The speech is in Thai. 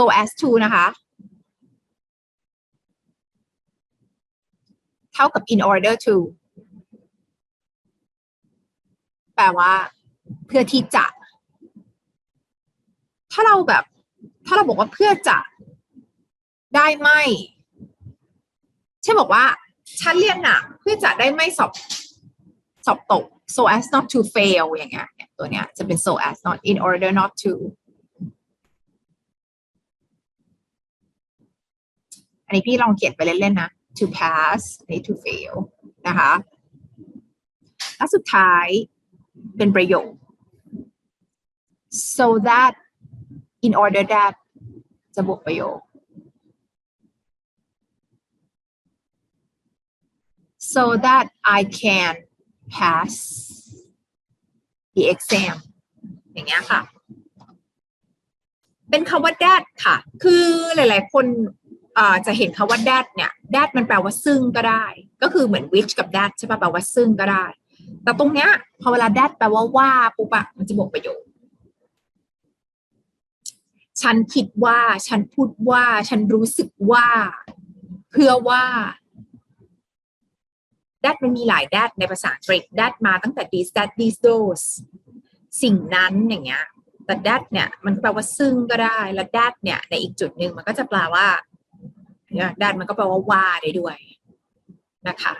so as to นะคะ เท่ากับ in order to แปลว่า เพื่อที่จะ ถ้าเราแบบ ถ้าเราบอกว่าเพื่อจะได้ไม่เช่นบอกว่า ฉันเรียนหนักเพื่อจะได้ไม่สอบสอบตก so as not to fail อย่างเงี้ยเนี่ยตัวเนี้ยจะเป็น so as not in order not to อันนี้พี่ลองเขียนไปเล่นๆนะ to pass อันนี้ to fail นะคะแล้วสุดท้ายเป็นประโยค so that in order that จะบวกประโยค so that I can pass the exam อย่างเงี้ยค่ะ เป็นคำว่า that ค่ะ คือหลาย ๆ คน จะเห็นคำว่า that เนี่ย that มันแปลว่าซึ่งก็ได้ ก็คือเหมือน which กับ that ใช่ปะแปลว่าซึ่งก็ได้ แต่ตรงเนี้ยพอเวลา that แปลว่าว่าปุ๊บอะมันจะบวกประโยคฉันคิดว่า ฉันพูดว่า ฉันรู้สึกว่า เพื่อว่า that มันมีหลาย that ในภาษาอังกฤษ that มาตั้งแต่ this that these those สิ่งนั้นอย่างเงี้ยแต่ that เนี่ย มันแปลว่าซึ่งก็ได้ และ that เนี่ย ในอีกจุดหนึ่งมันก็จะแปลว่า ด้านมันก็แปลว่าว่าได้ด้วยนะคะ